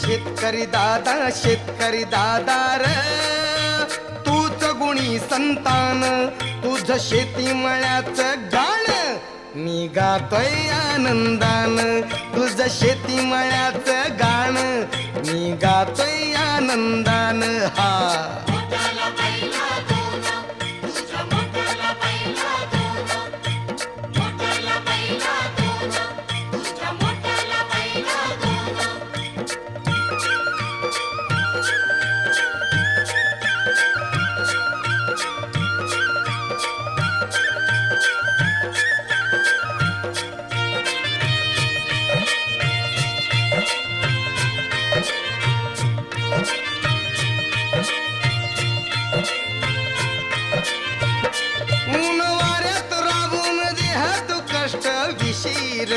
शेतकरी दादा शेतकरी दादा र. तूच गुणी संतान तुझ शेती मळ्याच गाण. मी गातोय आनंदान तुझ शेती मळ्याच गाण. मी गातोय आनंदान हा. ऊन वाऱ्यात राबून देह तू कष्ट विशीर.